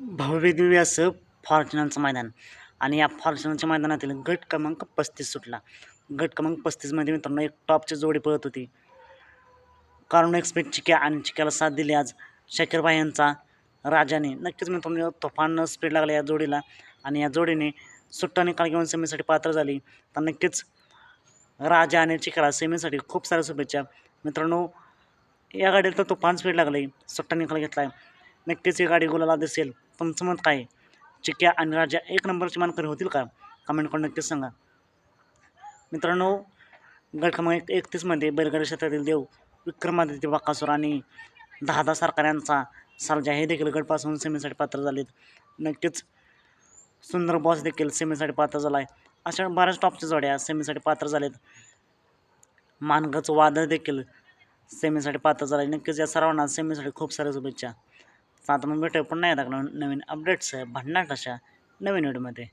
भव्यदिव्य असं फॉर्च्युनरचं मैदान. आणि या फॉर्च्युनरच्या मैदानातील गट क्रमांक पस्तीस सुटला. गट क्रमांक पस्तीसमध्ये मित्रांनो एक टॉपची जोडी पळत होती. कारण एक्सपेक्ट चिक्या आणि चिक्याला साथ दिली आज. शाकीर यांचा राजाने. नक्कीच मित्रांनो तुफान स्पीड लागला या जोडीला. आणि या जोडीने सुट्टा निकाल घेऊन सेमीसाठी पात्र झाली. तर नक्कीच राजा आणि चिकला सेमीसाठी खूप साऱ्या शुभेच्छा. मित्रांनो या गाडीला तर तुफान स्पीड लागली सुट्टा निकाल घेतला आहे नक्कीच ही गाडी गुलाला दिसेल. तुमचं मत काय? चिक्या आणि राजा एक नंबरची मानकरी होतील का? कमेंट करून नक्कीच सांगा. मित्रांनो गट क्रमांक एकतीसमध्ये बैलगाडी क्षेत्रातील देव विक्रमादित्य बाकासूर आणि दहा सरकार यांचा सर्जा हे देखील गटपासून सेमीसाठी पात्र झालेत. नक्कीच सुंदर बॉस देखील सेमीसाठी पात्र झाला आहे अशा बऱ्याच टॉपच्या जोड्या सेमीसाठी पात्र झालेत. मानगच वादळ देखील सेमीसाठी पात्र झाला आहे नक्कीच या सर्वांना सेमीसाठी खूप साऱ्या शुभेच्छा. आता मग भेटूया पुन्हा येतात नवीन अपडेट्स भन्नाट अशा नवीन व्हिडिओमध्ये